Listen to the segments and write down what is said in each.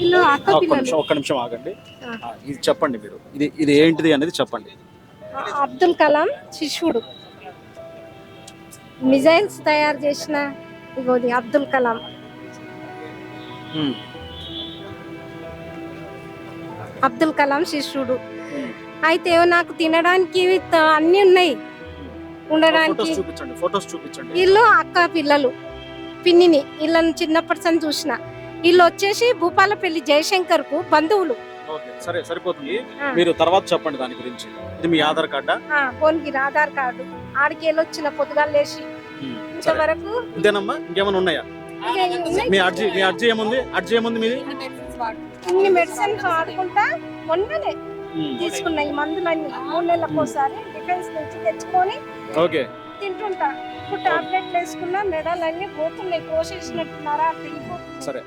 ఒక్క నిమిషం ఒక్క నిమిషం ఆగండి. ఇది చెప్పండి మీరు. ఇది ఇది ఏంటిది అనేది చెప్పండి. అబ్దుల్ కలాం శిష్యుడు. మిజైల్స్ తయారు చేసిన ఇగోది అబ్దుల్ కలాం. అబ్దుల్ కలాం శిష్యుడు. అయితే నాకు తినడానికి అన్ని ఉన్నాయి. ఉండడానికి ఫొటోస్ చూపించండి. వీళ్ళు అక్క పిల్లలు. పిన్నిని వీళ్ళని చిన్నప్పటి నుంచి చూసిన. వీళ్ళు వచ్చేసి భూపాలపల్లి జయశంకర్కు బంధువులు. ఓకే సరే సరిపోతుంది. మీరు తర్వాత చెప్పండి దాని గురించి. ఇది మీ ఆధార్ కార్డా? ఆ, భువనగిరి ఆధార్ కార్డు. ఆడికి వెళ్ళొచ్చిన పొద్దుగాలు లేచి. ఇంతవరకు ఇంతేనమ్మా? ఇంకేమైనా ఉన్నాయా. మీ అర్జీ మీ అర్జీ ఏముంది? అర్జీ ఏముంది మీది? ఇన్ని మెడిసిన్స్ వాడుకుంటా. మొన్ననే తీసుకున్న ఈ మందులన్నీ. మూడు నెలలకు ఒకసారి డిఫెన్స్ నుంచి తెచ్చుకొని ఓకే. తింటుంటా. ఇప్పుడు టాబ్లెట్లు వేసుకున్న మెడలన్నీ పోతున్నాయి. కోసేసినట్టున్నారా సరే.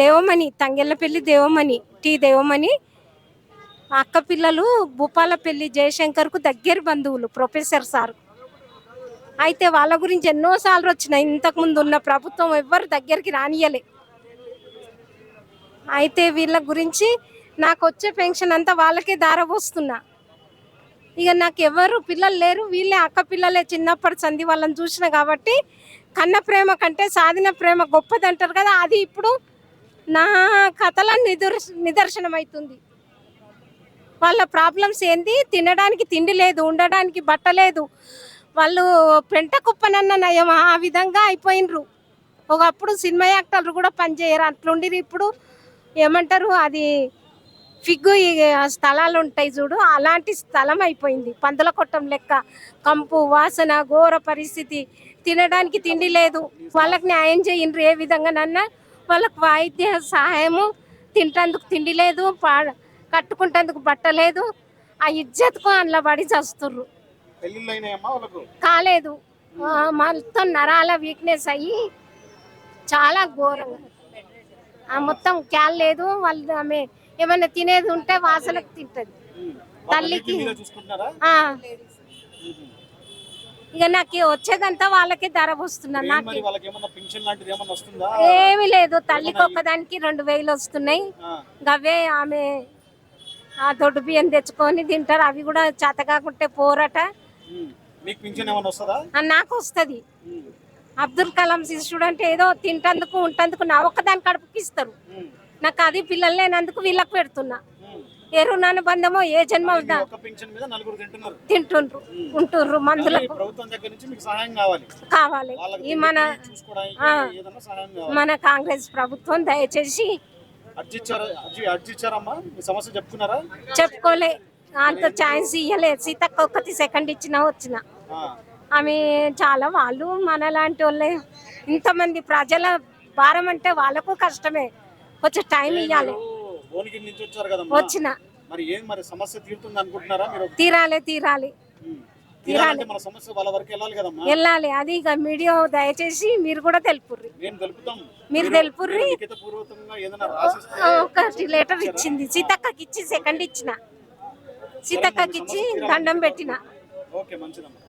దేవమణి తంగెళ్ళపల్లి దేవమణి టీ దేవమణి అక్క పిల్లలు భూపాలపల్లి జయశంకర్కు దగ్గర బంధువులు ప్రొఫెసర్ సార్. అయితే వాళ్ళ గురించి ఎన్నోసార్లు వచ్చినాయి ఇంతకుముందు ఉన్న ప్రభుత్వం ఎవ్వరు దగ్గరికి రానియలే అయితే వీళ్ళ గురించి నాకు వచ్చే పెన్షన్ అంతా వాళ్ళకే దారపోస్తున్నా ఇక నాకు ఎవరు పిల్లలు లేరు వీళ్ళే అక్క పిల్లలే చిన్నప్పటి సంధి వాళ్ళని చూసిన కాబట్టి కన్న ప్రేమ కంటే సాధిన ప్రేమ గొప్పది అంటారు కదా అది ఇప్పుడు నా కథల నిదర్శ నిదర్శనం అవుతుంది వాళ్ళ ప్రాబ్లమ్స్ ఏంది? తినడానికి తిండి లేదు ఉండడానికి బట్ట లేదు. వాళ్ళు పెంట కుప్పనన్న నయం ఆ విధంగా అయిపోయినరు. ఒకప్పుడు సినిమా యాక్టర్లు కూడా పనిచేయరు అట్లుండిరు ఇప్పుడు. ఏమంటారు అది ఫిగ్గు ఈ స్థలాలు ఉంటాయి చూడు అలాంటి స్థలం అయిపోయింది పందుల కొట్టం లెక్క కంపు వాసన ఘోర పరిస్థితి. తినడానికి తిండి లేదు. వాళ్ళకి న్యాయం చేయండి ఏ విధంగా నన్న వాళ్ళకి వైద్య సహాయము తింటందుకు తిండి లేదు పా కట్టుకుంటందుకు బట్ట లేదు. ఆ ఇజ్జత్కు అందులో పడి చస్తుర్రు. కాలేదు. మొత్తం నరాల వీక్నెస్ అయ్యి చాలా ఘోరంగా. మొత్తం క్యాల్ లేదు వాళ్ళు ఆమె ఏమైనా తినేది ఉంటే వాసనకు తింటది. తల్లికి. ఆ, ఇక నాకు వచ్చేదంతా వాళ్ళకే ధర పోస్తున్నా ఏం నాకు. ఏమీ లేదు తల్లికి ఒక్కదానికి రెండు వేలు వస్తున్నాయి. ఆ, గవే ఆమె ఆ దొడ్డు బియ్యం తెచ్చుకొని తింటారు అవి కూడా చేత కాకుంటే పోరట ఆ, నాకు వస్తుంది. అబ్దుల్ కలాం శిష్యుడు అంటే ఏదో తింటందుకు ఉంటందుకు నా ఒక్కదాని కడుపుకి ఇస్తారు. నాకు అది పిల్లలు లేనందుకు వీళ్ళకి పెడుతున్నా. ఏ రుణానుబంధమో ఏ జన్మ తింటుండ్రు ఉంటుండ్రు మందులకు. కావాలి. ఈ మన మన కాంగ్రెస్ ప్రభుత్వం దయచేసి చెప్పుకోలే. అంత ఛాన్స్ ఇయ్యలే. సీతక్క ఒక్కటి సెకండ్ ఇచ్చినా వచ్చిన. ఆమె చాలా వాళ్ళు మనలాంటి వాళ్ళే. ఇంతమంది ప్రజల భారం అంటే వాళ్ళకు కష్టమే. కొంచెం టైం ఇవ్వాలి వచ్చిన. తీరాలి తీరాలి. వరకు వెళ్ళాలి అది ఇక మీడియా దయచేసి మీరు కూడా తెలుపుర్రి. మీరు తెలుపుర్రి. ఒకటి లెటర్ ఇచ్చింది. సీతక్కకి ఇచ్చి సెకండ్ ఇచ్చిన సీతక్కకి ఇచ్చి దండం పెట్టిన. ఓకే మంచిదమ్మా.